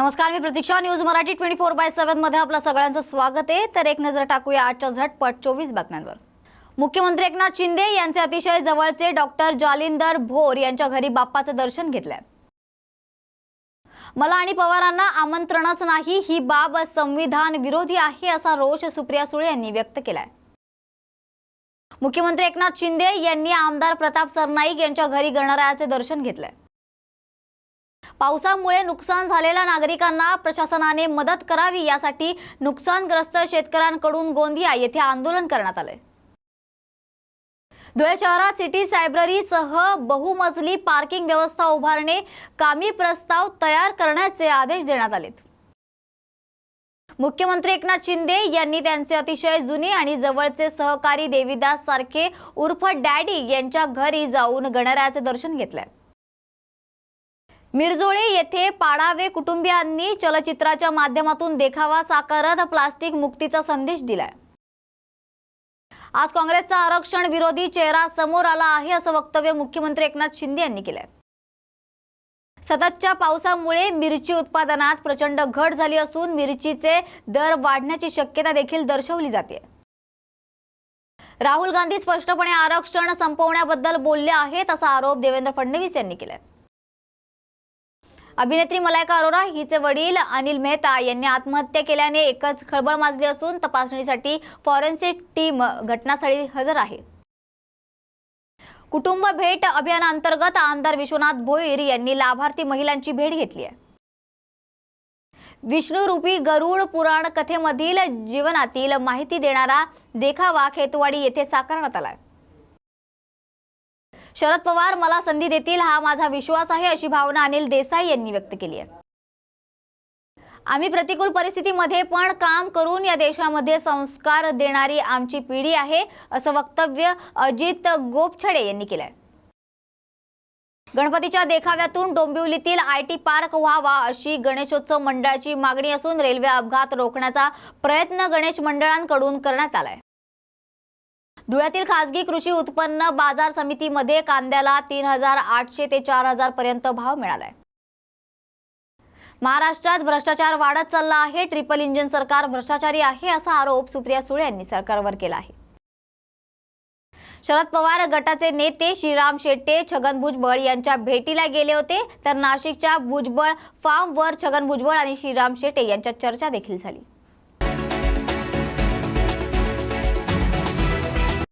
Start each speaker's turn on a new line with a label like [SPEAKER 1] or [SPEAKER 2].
[SPEAKER 1] नमस्कार मी Pratiksha news Marathi twenty four by सेव्हनमध्ये आपलं सगळ्यांचं स्वागत आहे. तर एक नजर टाकूया आजच्या झटपट चोवीस बातम्यांवर. मुख्यमंत्री एकनाथ शिंदे यांचे अतिशय जवळचे डॉक्टर जालिंदर भोर यांच्या घरी बाप्पाचं दर्शन घेतलंय. मला आणि पवारांना आमंत्रणच नाही ही बाब संविधान विरोधी आहे असा रोष सुप्रिया सुळे यांनी व्यक्त केलाय. मुख्यमंत्री एकनाथ शिंदे यांनी आमदार प्रताप सरनाईक यांच्या घरी गणरायाचे दर्शन घेतलंय. पावसामुळे नुकसान झालेल्या नागरिकांना प्रशासनाने मदत करावी यासाठी नुकसानग्रस्त शेतकऱ्यांकडून गोंदिया येथे आंदोलन करण्यात आले धुळे शहरात सिटी सायब्ररीसह बहुमजली पार्किंग व्यवस्था उभारणे कामी प्रस्ताव तयार करण्याचे आदेश देण्यात आलेत. मुख्यमंत्री एकनाथ शिंदे यांनी त्यांचे अतिशय जुने आणि जवळचे सहकारी देवीदास सारखे उर्फ डॅडी यांच्या घरी जाऊन गणरायाचे दर्शन घेतलंय. मिरजोळे येथे पाडावे कुटुंबियांनी चलचित्राच्या माध्यमातून देखावा साकारत प्लास्टिक मुक्तीचा संदेश दिलाय. आज काँग्रेसचा आरक्षण विरोधी चेहरा समोर आला आहे असं वक्तव्य मुख्यमंत्री एकनाथ शिंदे यांनी केलंय. सततच्या पावसामुळे मिरची उत्पादनात प्रचंड घट झाली असून मिरचीचे दर वाढण्याची शक्यता देखील दर्शवली जाते. राहुल गांधी स्पष्टपणे आरक्षण संपवण्याबद्दल बोलले आहेत असा आरोप देवेंद्र फडणवीस यांनी केलाय. अभिनेत्री मलायका अरोरा हिचे वडील अनिल मेहता यांनी आत्महत्या केल्याने एकच खळबळ माजली असून तपासणीसाठी फॉरेन्सिक टीम घटनास्थळी हजर आहे. कुटुंब भेट अभियानांतर्गत आमदार विश्वनाथ भोईर यांनी लाभार्थी महिलांची भेट घेतली आहे. विष्णुरूपी गरुड पुराण कथेमधील जीवनातील माहिती देणारा देखावा खेतवाडी येथे साकारण्यात आहे. शरद पवार मला संधी देतील हा माझा विश्वास आहे अशी भावना अनिल देसाई यांनी व्यक्त केली आहे. आम्ही प्रतिकूल परिस्थितीमध्ये पण काम करून या देशामध्ये संस्कार देणारी आमची पिढी आहे असं वक्तव्य अजित गोपछडे यांनी केलंय. गणपतीच्या देखाव्यातून डोंबिवलीतील आय टी पार्क व्हावा अशी गणेशोत्सव मंडळाची मागणी असून रेल्वे अपघात रोखण्याचा प्रयत्न गणेश मंडळांकडून करण्यात आलाय. धुळ्यातील खासगी कृषी उत्पन्न बाजार समितीमध्ये कांद्याला तीन हजार आठशे ते चार हजार पर्यंत भाव मिळालाय. महाराष्ट्रात भ्रष्टाचार वाढत चालला आहे. ट्रिपल इंजिन सरकार भ्रष्टाचारी आहे असा आरोप सुप्रिया सुळे यांनी सरकारवर केला आहे. शरद पवार गटाचे नेते श्रीराम शेट्टे छगन भुजबळ यांच्या भेटीला गेले होते तर नाशिकच्या भुजबळ फार्मवर छगन भुजबळ आणि श्रीराम शेट्टे यांच्यात चर्चा देखील झाली.